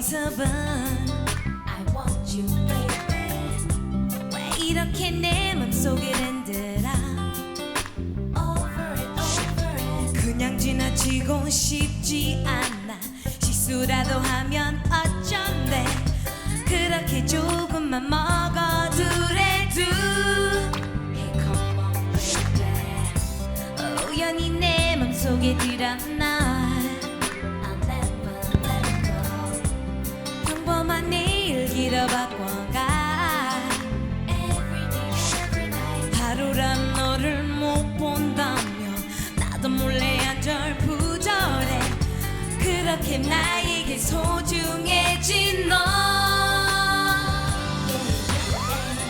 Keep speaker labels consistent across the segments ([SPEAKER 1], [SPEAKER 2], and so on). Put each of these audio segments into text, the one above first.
[SPEAKER 1] 모습은
[SPEAKER 2] I want you, baby.
[SPEAKER 1] 왜 이렇게 내 맘속을 흔들어
[SPEAKER 2] Over and over and
[SPEAKER 1] 그냥 지나치고 싶지 않아. 실수라도 하면 어쩐데 그렇게 조금만 먹어두래도
[SPEAKER 2] hey, come on, baby.
[SPEAKER 1] 우연히 내 맘속에 들었나 일기로 바꿔가. 하루란 너를 못 본다며 나도 몰래 안절부절해 그렇게 나에게 소중해진 너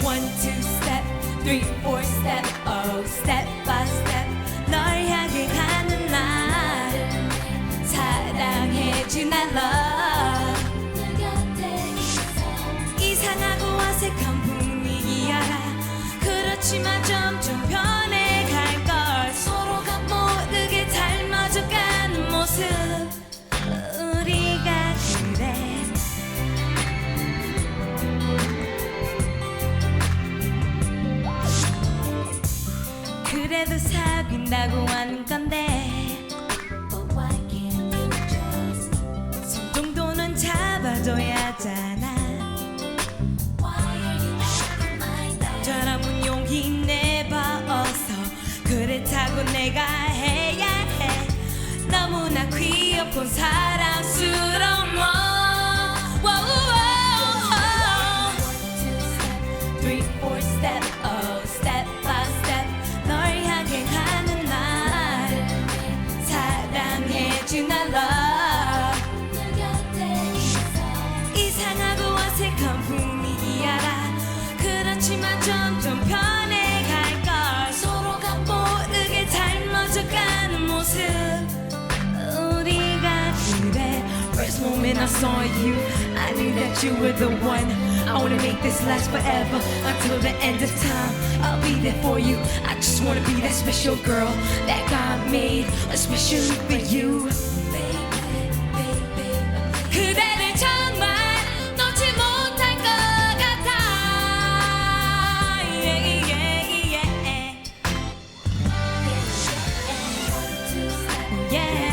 [SPEAKER 1] One, two, step, three, four, step, oh, step 그래도 사귄다고 하는 건데
[SPEAKER 2] But why can't you just?
[SPEAKER 1] 손 정도는 잡아줘야 하잖아? 저라면 용기 내봐 어서 그렇다고 내가 해야 해 너무나 귀엽고 사랑스러운 when I saw you. I knew that you were the one. I wanna make this last forever until the end of time. I'll be there for you. I just wanna be that special girl that God made especially for you. yeah.